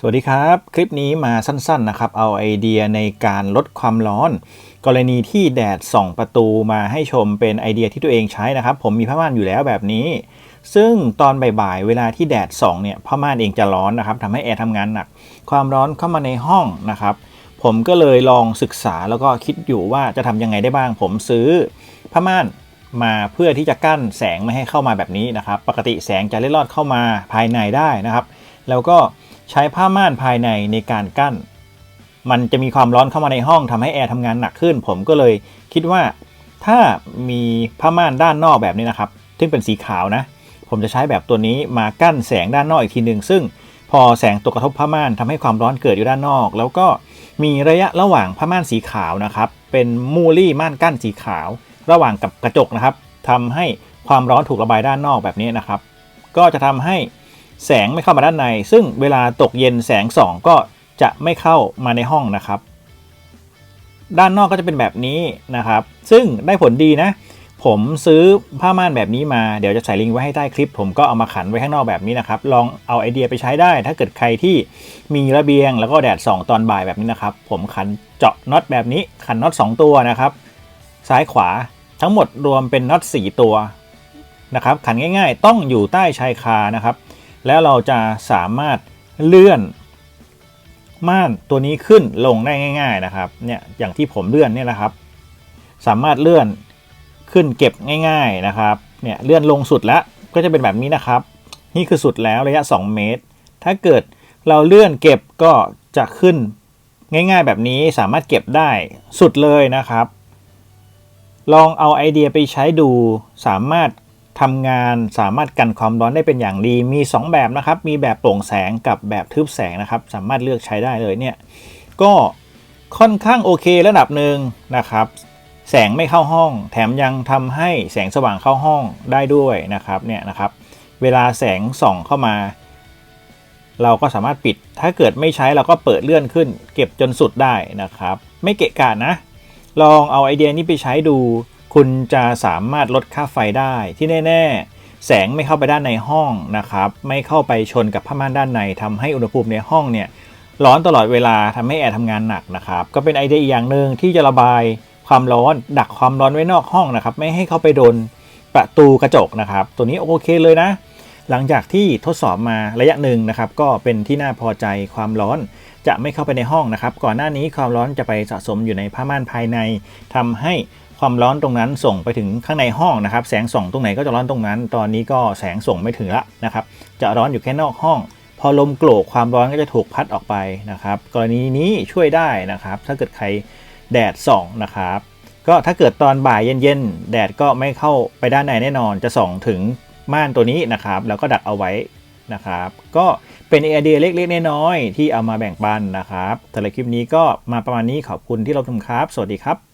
สวัสดีครับ คลิปนี้มาสั้นๆนะครับ เอาไอเดียในการลดความร้อน กรณีที่แดดส่องประตูมาให้ชมเป็นไอเดียที่ตัวเองใช้นะครับ ผมมีผ้าม่านอยู่แล้วแบบนี้ ซึ่งตอนบ่ายๆเวลาที่แดดส่องเนี่ยผ้าม่านเองจะร้อนนะครับทำให้แอร์ทำงานหนัก ความร้อนเข้ามาในห้องนะครับ ผมก็เลยลองศึกษาแล้วก็คิดอยู่ว่าจะทำยังไงได้บ้าง ผมซื้อผ้าม่านมาเพื่อที่จะกั้นแสงไม่ให้เข้ามาแบบนี้นะครับ ปกติแสงจะเล็ดลอดเข้ามาภายในได้นะครับ แล้วก็ ใช้ผ้าม่านภายในในการกั้น มันจะมีความร้อนเข้ามาในห้องทำให้แอร์ทำงานหนักขึ้น ผมก็เลยคิดว่าถ้ามีผ้าม่านด้านนอกแบบนี้นะครับ ซึ่งเป็นสีขาวนะ ผมจะใช้แบบตัวนี้มากั้นแสงด้านนอกอีกทีหนึ่งซึ่งพอแสงตกกระทบผ้าม่านทำให้ความร้อนเกิดอยู่ด้านนอก แล้วก็มีระยะระหว่างผ้าม่านสีขาวนะครับ เป็นมูลี่ม่านกั้นสีขาว ระหว่างกับกระจกนะครับทำให้ความร้อนถูกระบายด้านนอกแบบนี้นะครับ ก็จะทำให้ แสงไม่เข้ามาด้านใน ซึ่งเวลาตกเย็นแสงส่องก็จะไม่เข้ามาในห้องนะครับ ด้านนอกก็จะเป็นแบบนี้นะครับ ซึ่งได้ผลดีนะ ผมซื้อผ้าม่านแบบนี้มาเดี๋ยวจะใส่ลิงก์ไว้ให้ใต้คลิป ผมก็เอามาขันไว้ข้างนอกแบบนี้นะครับ ลองเอาไอเดียไปใช้ได้ ถ้าเกิดใครที่มีระเบียง แล้วก็แดดส่องตอนบ่ายแบบนี้นะครับ ผมขันเจาะน็อตแบบนี้ขันน็อต2 ตัวนะครับ ซ้ายขวาทั้งหมดรวมเป็นน็อต4ตัวนะครับขันง่าย ๆ ต้องอยู่ใต้ชายคานะครับ แล้วเราจะสามารถเลื่อนม่านตัวนี้ขึ้นลงได้ง่าย ๆนะครับเนี่ยอย่างที่ผมเลื่อนเนี่ยนะครับ สามารถเลื่อนขึ้นเก็บง่าย ๆนะครับเนี่ยเลื่อนลงสุดแล้วก็จะเป็นแบบนี้นะครับ นี่คือสุดแล้วระยะ 2 เมตร ถ้าเกิดเราเลื่อนเก็บก็จะขึ้นง่าย ๆ แบบนี้สามารถเก็บได้สุดเลยนะครับ ลองเอาไอเดียไปใช้ดูสามารถ ทำงานสามารถกันความร้อนได้เป็นอย่างดี มี 2 แบบนะครับ มีแบบโปร่งแสงกับแบบทึบแสงนะครับ สามารถเลือกใช้ได้เลยเนี่ย ก็ค่อนข้างโอเคระดับหนึ่งนะครับ แสงไม่เข้าห้อง แถมยังทำให้แสงสว่างเข้าห้องได้ด้วยนะครับเนี่ยนะครับ เวลาแสงส่องเข้ามา เราก็สามารถปิด ถ้าเกิดไม่ใช้เราก็เปิดเลื่อนขึ้น เก็บจนสุดได้นะครับ ไม่เกะกะนะ ลองเอาไอเดียนี้ไปใช้ดู คุณจะสามารถลดค่าไฟได้ที่แน่ ๆ แสงไม่เข้าไปด้านในห้องนะครับ ไม่เข้าไปชนกับผ้าม่านด้านในทำให้อุณหภูมิในห้องเนี่ยร้อนตลอดเวลาทำให้แอร์ทำงานหนักนะครับ ก็เป็นไอเดียอีกอย่างหนึ่งที่จะระบายความร้อนดักความร้อนไว้นอกห้องนะครับ ไม่ให้เข้าไปโดนประตูกระจกนะครับ ตัวนี้โอเคเลยนะ หลังจากที่ทดสอบมาระยะหนึ่งนะครับ ก็เป็นที่น่าพอใจความร้อนจะไม่เข้าไปในห้องนะครับ ก่อนหน้านี้ความร้อนจะไปสะสมอยู่ในผ้าม่านภายในทำให้ ความร้อนตรงนั้นส่งไปถึงข้างในห้องนะครับ แสงส่องตรงไหนก็จะร้อนตรงนั้น ตอนนี้ก็แสงส่งไม่ถึงละนะครับ จะร้อนอยู่แค่นอกห้อง พอลมโกรกความร้อนก็จะถูกพัดออกไปนะครับ กรณีนี้ช่วยได้นะครับ ถ้าเกิดใครแดดส่องนะครับ ก็ถ้าเกิดตอนบ่ายเย็นๆแดดก็ไม่เข้าไปด้านในแน่นอนจะส่องถึงม่านตัวนี้นะครับ แล้วก็ดักเอาไว้นะครับ ก็เป็นไอเดียเล็กๆน้อยๆที่เอามาแบ่งปันนะครับสำหรับคลิปนี้ก็มาประมาณนี้ขอบคุณที่รับชมครับ สวัสดีครับ